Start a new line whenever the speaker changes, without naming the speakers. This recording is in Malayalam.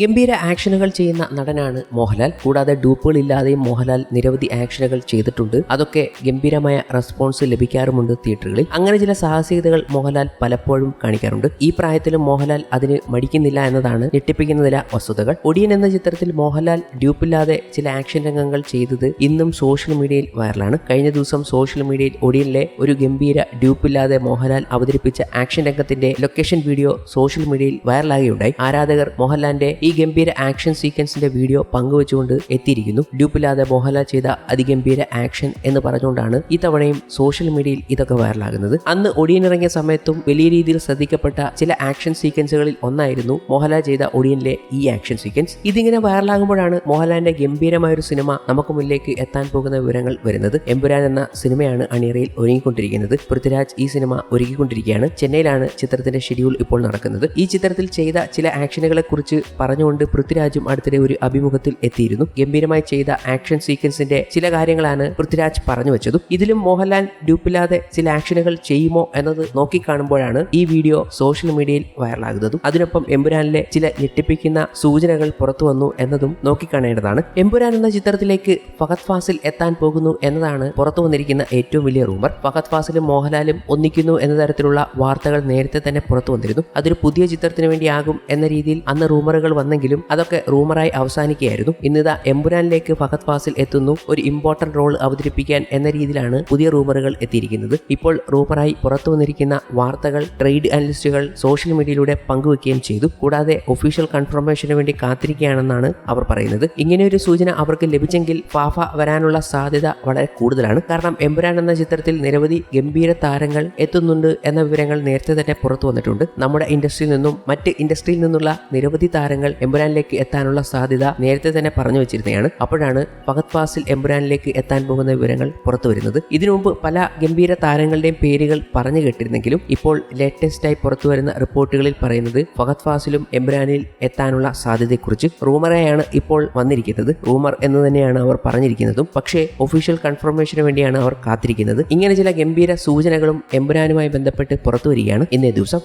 ഗംഭീര ആക്ഷനുകൾ ചെയ്യുന്ന നടനാണ് മോഹൻലാൽ. കൂടാതെ ഡൂപ്പുകൾ ഇല്ലാതെയും മോഹൻലാൽ നിരവധി ആക്ഷനുകൾ ചെയ്തിട്ടുണ്ട്. അതൊക്കെ ഗംഭീരമായ റെസ്പോൺസ് ലഭിക്കാറുമുണ്ട് തിയേറ്ററുകളിൽ. അങ്ങനെ ചില സാഹസികതകൾ മോഹൻലാൽ പലപ്പോഴും കാണിക്കാറുണ്ട്. ഈ പ്രായത്തിലും മോഹൻലാൽ അതിന് മടിക്കുന്നില്ല എന്നതാണ് ഞെട്ടിപ്പിക്കുന്ന ചില വസ്തുതകൾ. ഒടിയൻ എന്ന ചിത്രത്തിൽ മോഹൻലാൽ ഡ്യൂപ്പില്ലാതെ ചില ആക്ഷൻ രംഗങ്ങൾ ചെയ്തത് ഇന്നും സോഷ്യൽ മീഡിയയിൽ വൈറലാണ്. കഴിഞ്ഞ ദിവസം സോഷ്യൽ മീഡിയയിൽ ഒടിയനിലെ ഒരു ഗംഭീര ഡ്യൂപ്പില്ലാതെ മോഹൻലാൽ അവതരിപ്പിച്ച ആക്ഷൻ രംഗത്തിന്റെ ലൊക്കേഷൻ വീഡിയോ സോഷ്യൽ മീഡിയയിൽ വൈറലാകുകയുണ്ടായി. ആരാധകർ മോഹൻലാലിന്റെ ഗംഭീര ആക്ഷൻ സീക്വൻസിന്റെ വീഡിയോ പങ്കുവച്ചുകൊണ്ട് എത്തിയിരിക്കുന്നു. ഡ്യൂപ്പില്ലാതെ മോഹൻലാൽ ചെയ്ത അതിഗംഭീര ആക്ഷൻ എന്ന് പറഞ്ഞുകൊണ്ടാണ് ഇത്തവണയും സോഷ്യൽ മീഡിയയിൽ ഇതൊക്കെ വൈറലാകുന്നത് അന്ന് ഒടിയനിറങ്ങിയ സമയത്തും വലിയ രീതിയിൽ ശ്രദ്ധിക്കപ്പെട്ട ചില ആക്ഷൻ സീക്വൻസുകളിൽ ഒന്നായിരുന്നു മോഹൻലാൽ ചെയ്ത ഒടിയനിലെ ഈ ആക്ഷൻ സീക്വൻസ് ഇതിങ്ങനെ വൈറലാകുമ്പോഴാണ് മോഹൻലാലിന്റെ ഗംഭീരമായ ഒരു സിനിമ നമുക്ക് മുന്നിലേക്ക് എത്താൻ പോകുന്ന വിവരങ്ങൾ വരുന്നത്. എമ്പുരാൻ എന്ന സിനിമയാണ് അണിയറയിൽ ഒരുങ്ങിക്കൊണ്ടിരിക്കുന്നത്. പൃഥ്വിരാജ് ഈ സിനിമ ഒരുക്കിക്കൊണ്ടിരിക്കുകയാണ്. ചെന്നൈയിലാണ് ചിത്രത്തിന്റെ ഷെഡ്യൂൾ ഇപ്പോൾ നടക്കുന്നത്. ഈ ചിത്രത്തിൽ ചെയ്ത ചില ആക്ഷനുകളെ കുറിച്ച് പറഞ്ഞുകൊണ്ട് പൃഥ്വിരാജും അടുത്തിടെ ഒരു അഭിമുഖത്തിൽ എത്തിയിരുന്നു. ഗംഭീരമായി ചെയ്ത ആക്ഷൻ സീക്വൻസിന്റെ ചില കാര്യങ്ങളാണ് പൃഥ്വിരാജ് പറഞ്ഞു വെച്ചതും. ഇതിലും മോഹൻലാൽ ഡ്യൂപ്പില്ലാതെ ചില ആക്ഷനുകൾ ചെയ്യുമോ എന്നത് നോക്കിക്കാണുമ്പോഴാണ് ഈ വീഡിയോ സോഷ്യൽ മീഡിയയിൽ വൈറലാകുന്നതും. അതിനൊപ്പം എമ്പുരാനിലെ ചില ഞെട്ടിപ്പിക്കുന്ന സൂചനകൾ പുറത്തു വന്നു എന്നതും നോക്കിക്കാണേണ്ടതാണ്. എമ്പുരാൻ എന്ന ചിത്രത്തിലേക്ക് ഫഹദ് ഫാസിൽ എത്താൻ പോകുന്നു എന്നതാണ് പുറത്തു വന്നിരിക്കുന്ന ഏറ്റവും വലിയ റൂമർ ഫഹദ് ഫാസിലും മോഹൻലാലും ഒന്നിക്കുന്നു എന്ന തരത്തിലുള്ള വാർത്തകൾ നേരത്തെ തന്നെ പുറത്തു വന്നിരുന്നു. അതൊരു പുതിയ ചിത്രത്തിന് വേണ്ടിയാകും എന്ന രീതിയിൽ അന്ന് റൂമറുകൾ വന്നെങ്കിലും അതൊക്കെ റൂമറായി അവസാനിക്കുകയായിരുന്നു. ഇന്നിതാ എമ്പുരാനിലേക്ക് ഫഹദ് ഫാസിൽ എത്തുന്നു. ഒരു ഇമ്പോർട്ടന്റ് റോൾ അവതരിപ്പിക്കാൻ എന്ന രീതിയിലാണ് പുതിയ റൂമറുകൾ എത്തിയിരിക്കുന്നത്. ഇപ്പോൾ റൂമറായി പുറത്തു വന്നിരിക്കുന്ന വാർത്തകൾ ട്രേഡ് അനലിസ്റ്റുകൾ സോഷ്യൽ മീഡിയയിലൂടെ പങ്കുവെക്കുകയും ചെയ്തു. കൂടാതെ ഒഫീഷ്യൽ കൺഫർമേഷന് വേണ്ടി കാത്തിരിക്കുകയാണെന്നാണ് അവർ പറയുന്നത്. ഇങ്ങനെയൊരു സൂചന അവർക്ക് ലഭിച്ചെങ്കിൽ ഫാഫ വരാനുള്ള സാധ്യത വളരെ കൂടുതലാണ്. കാരണം എമ്പുരാൻ എന്ന ചിത്രത്തിൽ നിരവധി ഗംഭീര താരങ്ങൾ എത്തുന്നുണ്ട് എന്ന വിവരങ്ങൾ നേരത്തെ തന്നെ പുറത്തു വന്നിട്ടുണ്ട്. നമ്മുടെ ഇൻഡസ്ട്രിയിൽ നിന്നും മറ്റ് ഇൻഡസ്ട്രിയിൽ നിന്നുള്ള നിരവധി താരങ്ങൾ എമ്പുരാനിലേക്ക് എത്താനുള്ള സാധ്യത നേരത്തെ തന്നെ പറഞ്ഞു വെച്ചിരുന്നതാണ് അപ്പോഴാണ് ഫഹദ് ഫാസിൽ എംബുരാനിലേക്ക് എത്താൻ പോകുന്ന വിവരങ്ങൾ പുറത്തു വരുന്നത്. ഇതിനു മുമ്പ് പല ഗംഭീര താരങ്ങളുടെയും പേരുകൾ പറഞ്ഞു കേട്ടിരുന്നെങ്കിലും ഇപ്പോൾ ലേറ്റസ്റ്റ് ആയി പുറത്തു വരുന്ന റിപ്പോർട്ടുകളിൽ പറയുന്നത് ഫഹദ് ഫാസിലും എംബ്രാനിൽ എത്താനുള്ള സാധ്യതയെക്കുറിച്ച് റൂമറായാണ് ഇപ്പോൾ വന്നിരിക്കുന്നത്. റൂമർ എന്ന് തന്നെയാണ് അവർ പറഞ്ഞിരിക്കുന്നതും. പക്ഷേ ഒഫീഷ്യൽ കൺഫർമേഷന് വേണ്ടിയാണ് അവർ കാത്തിരിക്കുന്നത്. ഇങ്ങനെ ചില ഗംഭീര സൂചനകളും എംബ്രാനുമായി ബന്ധപ്പെട്ട് പുറത്തു വരികയാണ് ഇന്നേ ദിവസം.